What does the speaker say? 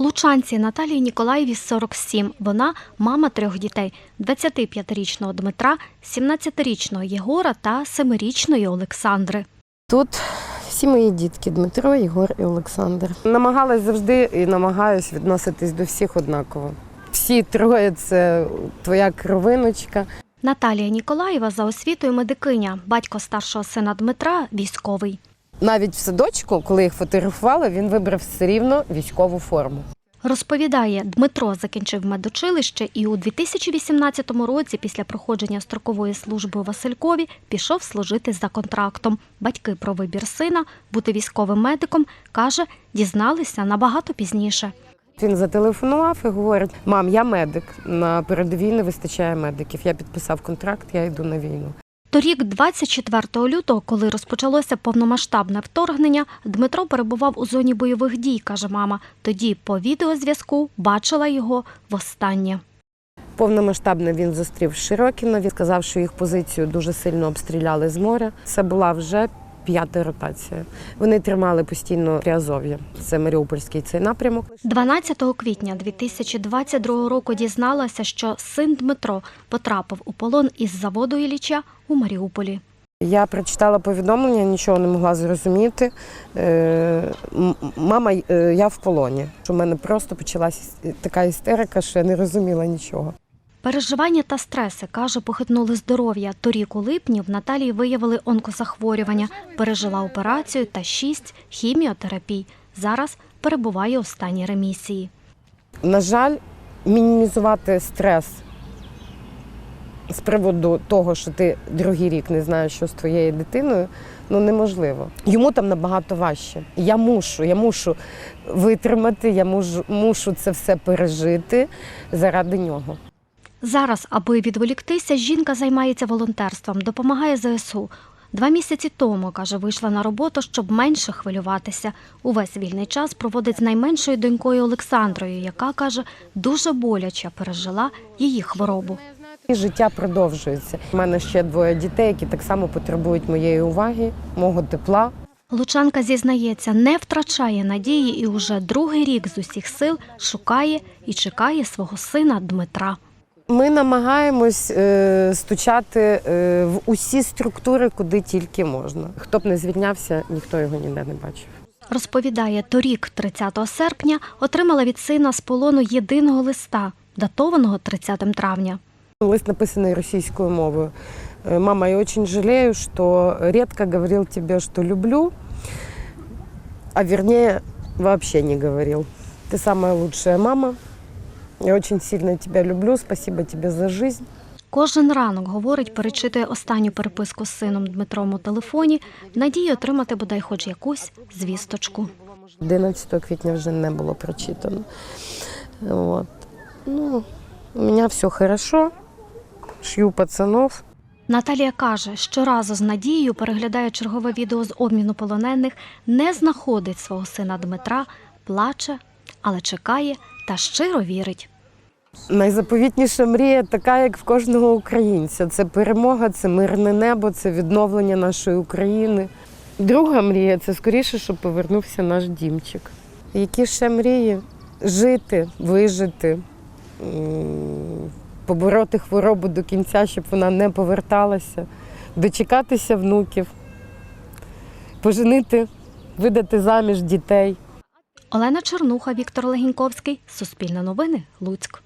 Лучанці Наталії Ніколаєві 47. Вона мама трьох дітей: 25-річного Дмитра, 17-річного Єгора та 7-річної Олександри. Тут всі мої дітки Дмитро, Єгор і Олександр. Намагалась завжди і намагаюсь відноситись до всіх однаково. Всі троє це твоя кровиночка. Наталія Ніколаєва за освітою медикиня, батько старшого сина Дмитра військовий. Навіть в садочку, коли їх фотографували, він вибрав все рівно військову форму. Розповідає, Дмитро закінчив медучилище і у 2018 році, після проходження строкової служби у Василькові, пішов служити за контрактом. Батьки про вибір сина бути військовим медиком каже, дізналися набагато пізніше. Він зателефонував і говорить: мам, я медик. На передовій не вистачає медиків. Я підписав контракт, я йду на війну. Торік, 24 лютого, коли розпочалося повномасштабне вторгнення, Дмитро перебував у зоні бойових дій, каже мама. Тоді по відеозв'язку бачила його востаннє. Повномасштабно він зустрів Широкіна. Він сказав, що їх позицію дуже сильно обстріляли з моря. Це була вже п'ята ротація. Вони тримали постійно Приазов'я. Це Маріупольський цей напрямок. 12 квітня 2022 року дізналася, що син Дмитро потрапив у полон із заводу Ілліча у Маріуполі. Я прочитала повідомлення, нічого не могла зрозуміти. Е, Мама, е, я в полоні. У мене просто почалася така істерика, що я не розуміла нічого. Переживання та стреси, каже, похитнули здоров'я. Торік у липні в Наталії виявили онкозахворювання, пережила операцію та шість хіміотерапій. Зараз перебуває у стані ремісії. На жаль, мінімізувати стрес з приводу того, що ти другий рік не знаєш, що з твоєю дитиною, ну неможливо. Йому там набагато важче. Я мушу, я мушу витримати, я мушу, мушу це все пережити заради нього. Зараз, аби відволіктися, жінка займається волонтерством, допомагає ЗСУ. Два місяці тому, каже, вийшла на роботу, щоб менше хвилюватися. Увесь вільний час проводить з найменшою донькою Олександрою, яка каже, дуже боляче пережила її хворобу. І життя продовжується. У мене ще двоє дітей, які так само потребують моєї уваги, мого тепла. Лучанка зізнається, не втрачає надії і уже другий рік з усіх сил шукає і чекає свого сина Дмитра. Ми намагаємось е, стучати е, в усі структури, куди тільки можна. Хто б не звільнявся, ніхто його ніде не бачив. Розповідає, торік, 30 серпня, отримала від сина з полону єдиного листа, датованого 30 травня. Лист написаний російською мовою. Е, Мама, я очень жалею, что редко говорил тебе, что люблю, а вернее вообще не. Ты самая лучшая мама. Я очень сильно тебя люблю. Спасибо тебе за жизнь. Кожен ранок, говорить, перечитує останню переписку з сином Дмитром у телефоні, в надії отримати бодай хоч якусь звісточку. 11 квітня вже не було прочитано. Вот. Ну, у меня все хорошо. Шью пацанов. Наталія каже, щоразу з надією переглядає чергове відео з обміну полонених, не знаходить свого сина Дмитра, плаче, але чекає та щиро вірить. Найзаповітніша мрія така, як в кожного українця. Це перемога, це мирне небо, це відновлення нашої України. Друга мрія це скоріше, щоб повернувся наш дімчик. Які ще мрії? Жити, вижити, побороти хворобу до кінця, щоб вона не поверталася, дочекатися внуків, поженити, видати заміж дітей. Олена Чернуха, Віктор Легіньковський, Суспільне новини, Луцьк.